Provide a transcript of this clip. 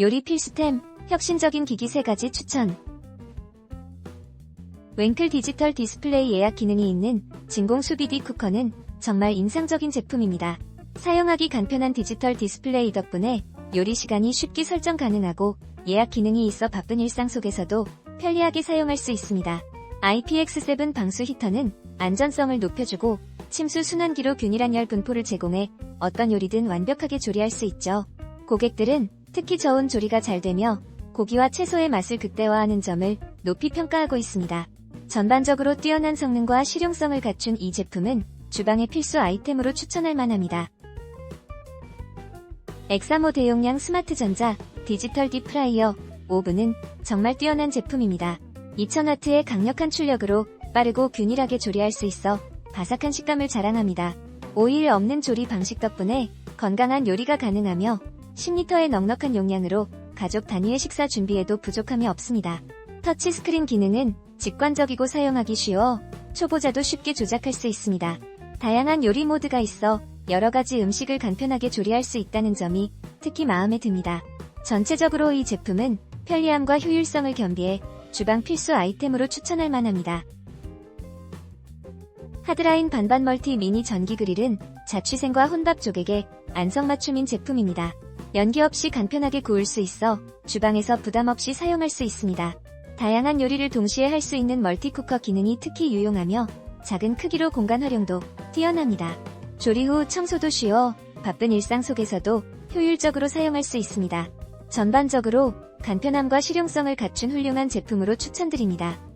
요리 필수템, 혁신적인 기기 3가지 추천. 웬클 디지털 디스플레이 예약 기능이 있는 진공 수비디 쿠커는 정말 인상적인 제품입니다. 사용하기 간편한 디지털 디스플레이 덕분에 요리 시간이 쉽게 설정 가능하고 예약 기능이 있어 바쁜 일상 속에서도 편리하게 사용할 수 있습니다. IPX7 방수 히터는 안전성을 높여주고 침수 순환기로 균일한 열 분포를 제공해 어떤 요리든 완벽하게 조리할 수 있죠. 고객들은 특히 저온 조리가 잘 되며 고기와 채소의 맛을 극대화하는 점을 높이 평가하고 있습니다. 전반적으로 뛰어난 성능과 실용성을 갖춘 이 제품은 주방의 필수 아이템으로 추천할 만합니다. 엑사모 대용량 스마트 전자 디지털 딥프라이어 오븐은 정말 뛰어난 제품입니다. 2000W의 강력한 출력으로 빠르고 균일하게 조리할 수 있어 바삭한 식감을 자랑합니다. 오일 없는 조리 방식 덕분에 건강한 요리가 가능하며 10리터의 넉넉한 용량으로 가족 단위의 식사 준비에도 부족함이 없습니다. 터치 스크린 기능은 직관적이고 사용하기 쉬워 초보자도 쉽게 조작할 수 있습니다. 다양한 요리 모드가 있어 여러 가지 음식을 간편하게 조리할 수 있다는 점이 특히 마음에 듭니다. 전체적으로 이 제품은 편리함과 효율성을 겸비해 주방 필수 아이템으로 추천할 만합니다. 하드라인 반반 멀티 미니 전기 그릴은 자취생과 혼밥 조객의 안성맞춤인 제품입니다. 연기 없이 간편하게 구울 수 있어 주방에서 부담 없이 사용할 수 있습니다. 다양한 요리를 동시에 할 수 있는 멀티쿠커 기능이 특히 유용하며 작은 크기로 공간 활용도 뛰어납니다. 조리 후 청소도 쉬워 바쁜 일상 속에서도 효율적으로 사용할 수 있습니다. 전반적으로 간편함과 실용성을 갖춘 훌륭한 제품으로 추천드립니다.